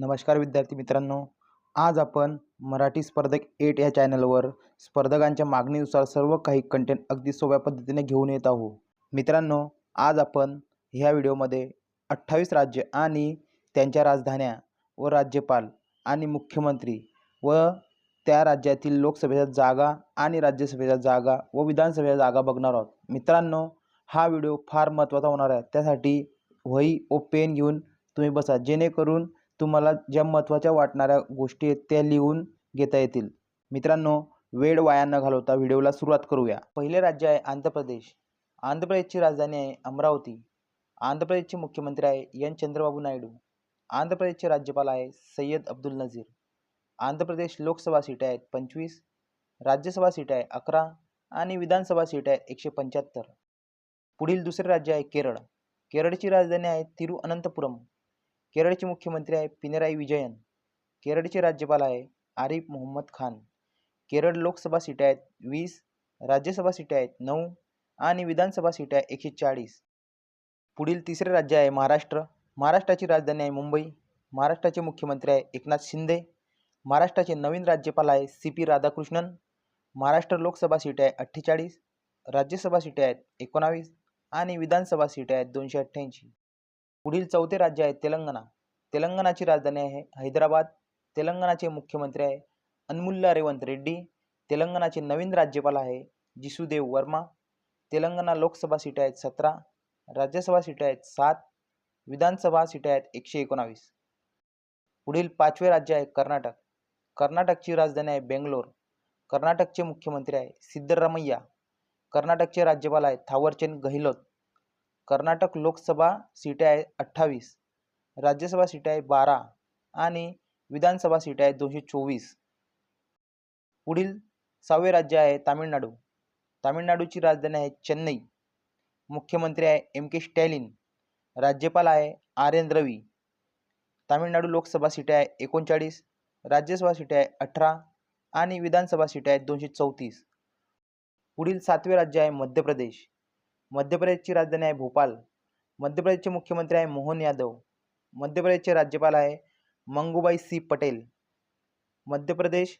नमस्कार विद्यार्थी मित्रांनो आज आपण मराठी स्पर्धक एट या चॅनलवर स्पर्धकांच्या मागणीनुसार सर्व काही कंटेंट अगदी सोप्या पद्धतीने घेऊन येत आहोत. मित्रांनो आज आपण ह्या व्हिडिओमध्ये अठ्ठावीस राज्य आणि त्यांच्या राजधान्या व राज्यपाल आणि मुख्यमंत्री व त्या राज्यातील लोकसभेच्या जागा आणि राज्यसभेच्या जागा व विधानसभेच्या जागा बघणार आहोत. मित्रांनो हा व्हिडिओ फार महत्त्वाचा होणार आहे. त्यासाठी वही व पेन घेऊन तुम्ही बसा. जेणेकरून तुम्हाला ज्या महत्त्वाच्या वाटणाऱ्या गोष्टी आहेत त्या लिहून घेता येतील. मित्रांनो वेळ वाया न घालवता व्हिडिओला सुरुवात करूया. पहिले राज्य आहे आंध्र प्रदेश. आंध्र प्रदेशची राजधानी आहे अमरावती. आंध्र प्रदेशचे मुख्यमंत्री आहे एन. चंद्रबाबू नायडू. आंध्र प्रदेशचे राज्यपाल आहे सय्यद अब्दुल नझीर आंध्र प्रदेश लोकसभा सीट आहेत पंचवीस राज्यसभा सीट आहे अकरा आणि विधानसभा सीट आहे एकशे पंच्याहत्तर. पुढील दुसरे राज्य आहे केरळ. केरळची राजधानी आहे तिरुअनंतपुरम. केरळचे मुख्यमंत्री आहे पिनराई विजयन. केरळचे राज्यपाल आहे आरिफ मोहम्मद खान. केरळ लोकसभा सीट आहेत वीस राज्यसभा सीट आहेत नऊ आणि विधानसभा सीट आहे एकशे चाळीस. पुढील तिसरे राज्य आहे महाराष्ट्र. महाराष्ट्राची राजधानी आहे मुंबई. महाराष्ट्राचे मुख्यमंत्री आहे एकनाथ शिंदे. महाराष्ट्राचे नवीन राज्यपाल आहे C P Radhakrishnan. Maharashtra Lok Sabha seat आहे अठ्ठेचाळीस राज्यसभा सीट आहेत एकोणावीस आणि विधानसभा सीट आहेत दोनशे अठ्ठ्याऐंशी. पुढील चौथे राज्य आहे तेलंगणा. तेलंगणाची राजधानी आहे हैदराबाद. तेलंगणाचे मुख्यमंत्री आहे अनमुल्ला रेवंत रेड्डी. तेलंगणाचे नवीन राज्यपाल आहे जिसुदेव वर्मा. तेलंगणा लोकसभा सीट आहेत सतरा. राज्यसभा सीट आहेत सात. विधानसभा सीट आहेत एकशे एकोणावीस. पुढील पाचवे राज्य आहे कर्नाटक. कर्नाटकची राजधानी आहे बेंगलोर. कर्नाटकचे मुख्यमंत्री आहे सिद्धरमय्या. कर्नाटकचे राज्यपाल आहेत थावरचंद गहलोत. कर्नाटक लोकसभा सीट्या आहे अठ्ठावीस राज्यसभा सीट आहे बारा आणि विधानसभा सीट आहे दोनशे चोवीस. पुढील सहावे राज्य आहे तामिळनाडू. तामिळनाडूची राजधानी आहे चेन्नई. मुख्यमंत्री आहे एम के स्टॅलिन. राज्यपाल आहे R N Ravi. Tamil Nadu Lok Sabha seat आहे एकोणचाळीस राज्यसभा सीट आहे अठरा आणि विधानसभा सीट आहेत दोनशे चौतीस. पुढील सातवे राज्य आहे मध्य प्रदेश. मध्य प्रदेशची राजधानी आहे भोपाल. मध्य प्रदेशचे मुख्यमंत्री आहे मोहन यादव. मध्य प्रदेशचे राज्यपाल आहे मंगूबाई सी पटेल. मध्य प्रदेश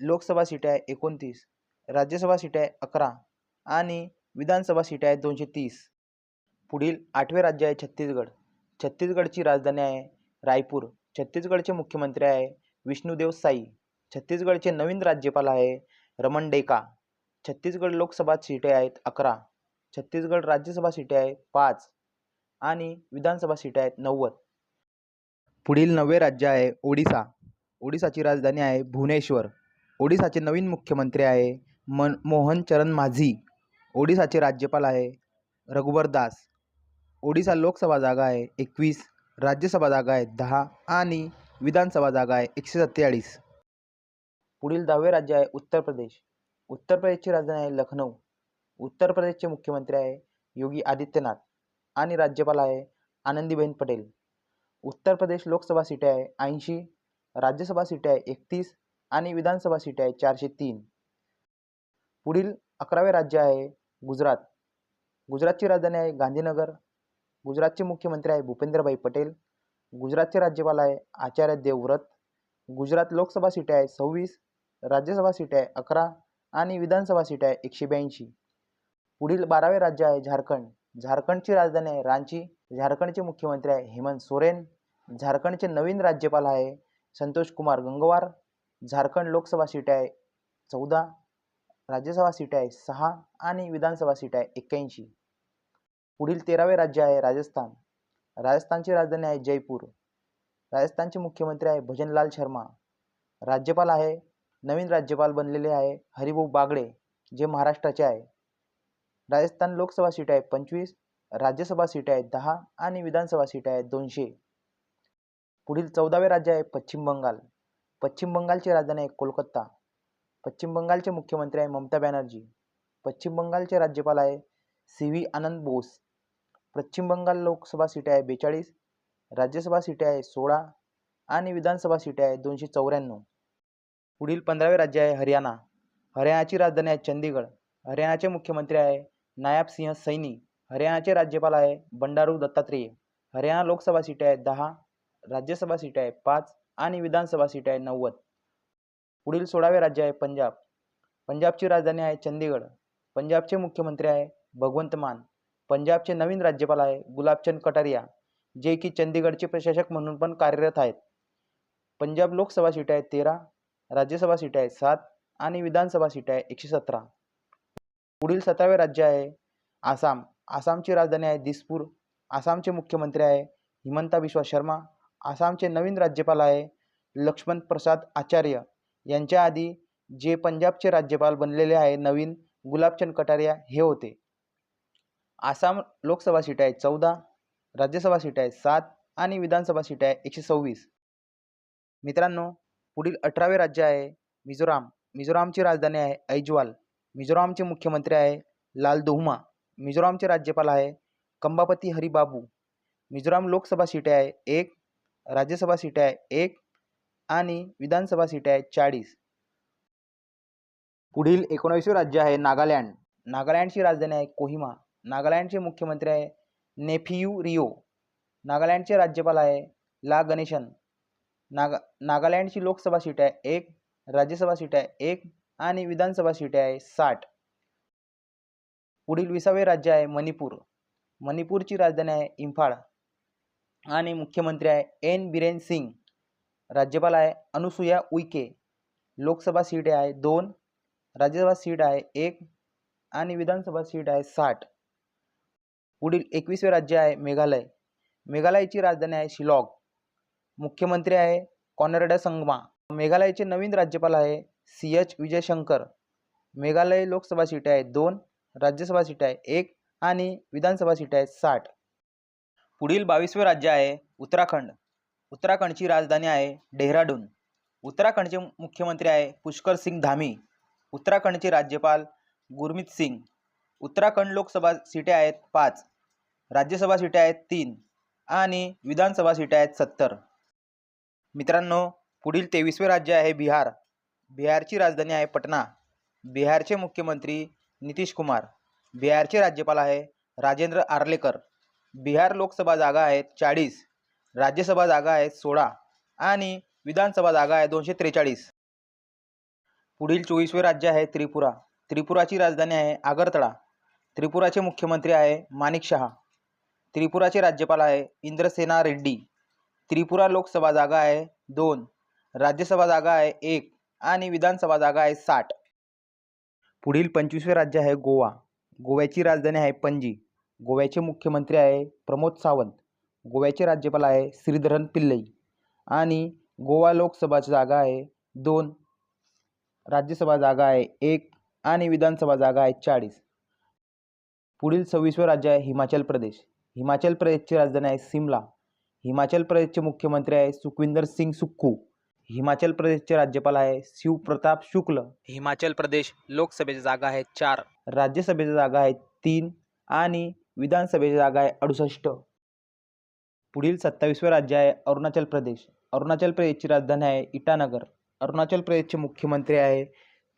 लोकसभा सीट आहे एकोणतीस. राज्यसभा सीट आहे अकरा आणि विधानसभा सीट आहे दोनशे तीस. पुढील आठवे राज्य आहे छत्तीसगड. छत्तीसगडची राजधानी आहे रायपूर. छत्तीसगडचे मुख्यमंत्री आहे विष्णुदेव साई. छत्तीसगडचे नवीन राज्यपाल आहे रमण डेका. छत्तीसगड लोकसभा सीटे आहेत अकरा. छत्तीसगड राज्यसभा सीटे आहे पाच आणि विधानसभा सीट आहेत नव्वद. पुढील नववे राज्य आहे ओडिसा. ओडिसाची राजधानी आहे भुवनेश्वर. ओडिसाचे नवीन मुख्यमंत्री आहे मन मोहन चरण माझी. ओडिसाचे राज्यपाल आहे रघुबर दास. ओडिसा लोकसभा जागा आहे एकवीस राज्यसभा जागा आहे दहा आणि विधानसभा जागा आहे एकशे सत्तेचाळीस. पुढील दहावे राज्य आहे उत्तर प्रदेश. उत्तर प्रदेशची राजधानी आहे लखनौ उत्तर प्रदेशचे मुख्यमंत्री आहे योगी आदित्यनाथ आणि राज्यपाल आहे आनंदीबेन पटेल. उत्तर प्रदेश लोकसभा सीटे आहे ऐंशी राज्यसभा सीटे आहे एकतीस आणि विधानसभा सीट आहे चारशे तीन. पुढील अकरावे राज्य आहे गुजरात. गुजरातची राजधानी आहे गांधीनगर. गुजरातचे मुख्यमंत्री आहे भूपेंद्रभाई पटेल. गुजरातचे राज्यपाल आहे आचार्य देवव्रत. गुजरात लोकसभा सीटे आहे सव्वीस राज्यसभा सीटे आहे अकरा आणि विधानसभा सीट आहे एकशे ब्याऐंशी. पुढील बारावे राज्य आहे झारखंड. झारखंडची राजधानी आहे रांची. झारखंडचे मुख्यमंत्री आहे हेमंत सोरेन. झारखंडचे नवीन राज्यपाल आहे संतोष कुमार गंगवार. झारखंड लोकसभा सीट आहे चौदा. राज्यसभा सीट आहे सहा आणि विधानसभा सीट आहे एक्क्याऐंशी. पुढील तेरावे राज्य आहे राजस्थान. राजस्थानची राजधानी आहे जयपूर. राजस्थानचे मुख्यमंत्री आहे भजनलाल शर्मा. राज्यपाल आहे नवीन राज्यपाल बनलेले आहे हरिभाऊ बागडे जे महाराष्ट्राचे आहे. राजस्थान लोकसभा सीट आहे पंचवीस राज्यसभा सीट आहे दहा आणि विधानसभा सीट आहे दोनशे. पुढील चौदावे राज्य आहे पश्चिम बंगाल. पश्चिम बंगालची राजधानी आहे कोलकाता. पश्चिम बंगालचे मुख्यमंत्री आहे ममता बॅनर्जी. पश्चिम बंगालचे राज्यपाल आहे सी व्ही आनंद बोस. पश्चिम बंगाल लोकसभा सीट आहे बेचाळीस राज्यसभा सीट आहे सोळा आणि विधानसभा सीट आहे दोनशे चौऱ्याण्णव. पुढील पंधरावे राज्य आहे हरियाणा. हरियाणाची राजधानी आहे चंदीगड. हरियाणाचे मुख्यमंत्री आहे नायब सिंह सैनी हरियाणाचे राज्यपाल आहे बंडारू दत्तात्रेय. हरियाणा लोकसभा सीट आहे दहा राज्यसभा सीट आहे पाच आणि विधानसभा सीट आहे नव्वद. पुढील सोळावे राज्य आहे पंजाब. पंजाबची राजधानी आहे चंदीगड. पंजाबचे मुख्यमंत्री आहे भगवंत मान. पंजाबचे नवीन राज्यपाल आहे गुलाबचंद कटारिया जे की चंदीगडचे प्रशासक म्हणून पण कार्यरत आहेत. पंजाब लोकसभा सीट आहे तेरा राज्यसभा सीट आहे सात आणि विधानसभा सीट आहे एकशे सतरा. पुढील सतरावे राज्य आहे. आसाम. आसामची राजधानी आहे दिसपूर. आसामचे मुख्यमंत्री आहे हिमंता बिश्वा शर्मा. आसामचे नवीन राज्यपाल आहे लक्ष्मण प्रसाद आचार्य. यांच्या आधी जे पंजाबचे राज्यपाल बनलेले आहे नवीन गुलाबचंद कटारिया हे होते. आसाम लोकसभा सीट आहे चौदा राज्यसभा सीट आहे सात आणि विधानसभा सीट आहे एकशे सव्वीस. मित्रांनो पुढील अठरावे राज्य आहे मिझोराम. मिझोरामची राजधानी आहे ऐजवाल. मिझोरामचे मुख्यमंत्री आहे लाल दोहमा मिझोरामचे राज्यपाल आहे कंबापती हरिबाबू मिझोराम लोकसभा सीट आहे एक राज्यसभा सीट आहे एक आणि विधानसभा सीट आहे चाळीस. पुढील एकोणावीसवे राज्य आहे नागालँड. नागालँडची राजधानी आहे कोहिमा. नागालँडचे मुख्यमंत्री आहे नेफियू रिओ. नागालँडचे राज्यपाल आहे ला गणेशन. नागा नागालँडची लोकसभा सीट आहे एक राज्यसभा सीट आहे एक आणि विधानसभा सीटे आहे साठ. पुढील विसावे राज्य आहे मणिपूर. मणिपूरची राजधानी आहे इम्फाळ आणि मुख्यमंत्री आहे एन. बिरेन सिंग. राज्यपाल आहे अनुसुया उईके लोकसभा सीट आहे दोन राज्यसभा सीट आहे एक आणि विधानसभा सीट आहे साठ. पुढील एकवीसवे राज्य आहे मेघालय. मेघालयची राजधानी आहे शिलॉग. मुख्यमंत्री आहे कॉनरडा संगमा. मेघालयचे नवीन राज्यपाल आहे C H Vijayashankar. Meghalaya Lok Sabha seat आहे दोन राज्यसभा सीट आहे एक आणि विधानसभा सीट आहे साठ. पुढील बावीसवे राज्य आहे उत्तराखंड. उत्तराखंडची राजधानी आहे डेहराडून. उत्तराखंडचे मुख्यमंत्री आहे पुष्कर सिंग धामी. उत्तराखंडचे राज्यपाल गुरमीत सिंग. उत्तराखंड लोकसभा सीटे आहेत पाच राज्यसभा सीटे आहेत तीन आणि विधानसभा सीटे आहेत सत्तर. मित्रांनो पुढील तेवीसवे राज्य आहे बिहार. बिहारची राजधानी आहे पटना. बिहारचे मुख्यमंत्री नितीश कुमार बिहारचे राज्यपाल आहे राजेंद्र आर्लेकर. बिहार लोकसभा जागा आहेत चाळीस राज्यसभा जागा आहेत सोळा आणि विधानसभा जागा आहे दोनशे त्रेचाळीस. पुढील चोवीसवे राज्य आहे त्रिपुरा. त्रिपुराची राजधानी आहे आगरतळा. त्रिपुराचे मुख्यमंत्री आहे माणिक शहा. त्रिपुराचे राज्यपाल आहे इंद्रसेना रेड्डी. त्रिपुरा लोकसभा जागा आहे दोन राज्यसभा जागा आहे एक आणि विधानसभा जागा आहे साठ. पुढील पंचवीसवे राज्य आहे गोवा. गोव्याची राजधानी आहे पणजी. गोव्याचे मुख्यमंत्री आहे प्रमोद सावंत. गोव्याचे राज्यपाल आहे श्रीधरन पिल्लई. आणि गोवा लोकसभाची जागा आहे दोन. राज्यसभा जागा आहे एक आणि विधानसभा जागा आहे चाळीस. पुढील सव्वीसवे राज्य आहे हिमाचल प्रदेश. हिमाचल प्रदेशची राजधानी आहे सिमला. हिमाचल प्रदेशचे मुख्यमंत्री आहे सुखविंदर सिंग सुक्कू हिमाचल प्रदेशचे राज्यपाल आहे शिवप्रताप शुक्ल. हिमाचल प्रदेश लोकसभेची जागा आहे चार. राज्यसभेची जागा आहे तीन आणि विधानसभेची जागा आहे अडुसष्ट. पुढील सत्तावीसवे राज्य आहे अरुणाचल प्रदेश. अरुणाचल प्रदेशची राजधानी आहे इटानगर. अरुणाचल प्रदेशचे मुख्यमंत्री आहे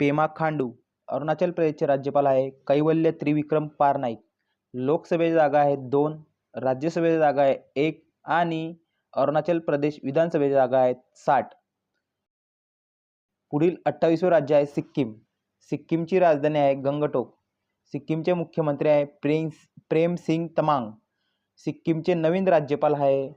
पेमा खांडू. अरुणाचल प्रदेशचे राज्यपाल आहे कैवल्य त्रिविक्रम पारनाईक. लोकसभेची जागा आहे दोन राज्यसभेची जागा आहे एक आणि अरुणाचल प्रदेश विधानसभेची जागा आहेत साठ. पुढील अठ्ठावीसवे राज्य आहे सिक्कीम. सिक्कीमची राजधानी आहे गंगटोक. सिक्कीमचे मुख्यमंत्री आहे प्रेम प्रेम सिंग तमांग. सिक्कीमचे नवीन राज्यपाल आहे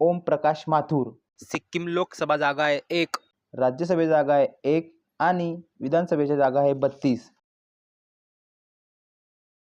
ओम प्रकाश माथुर. सिक्कीम लोकसभा जागा आहे एक. राज्यसभेची जागा आहे एक आणि विधानसभेची जागा आहे बत्तीस.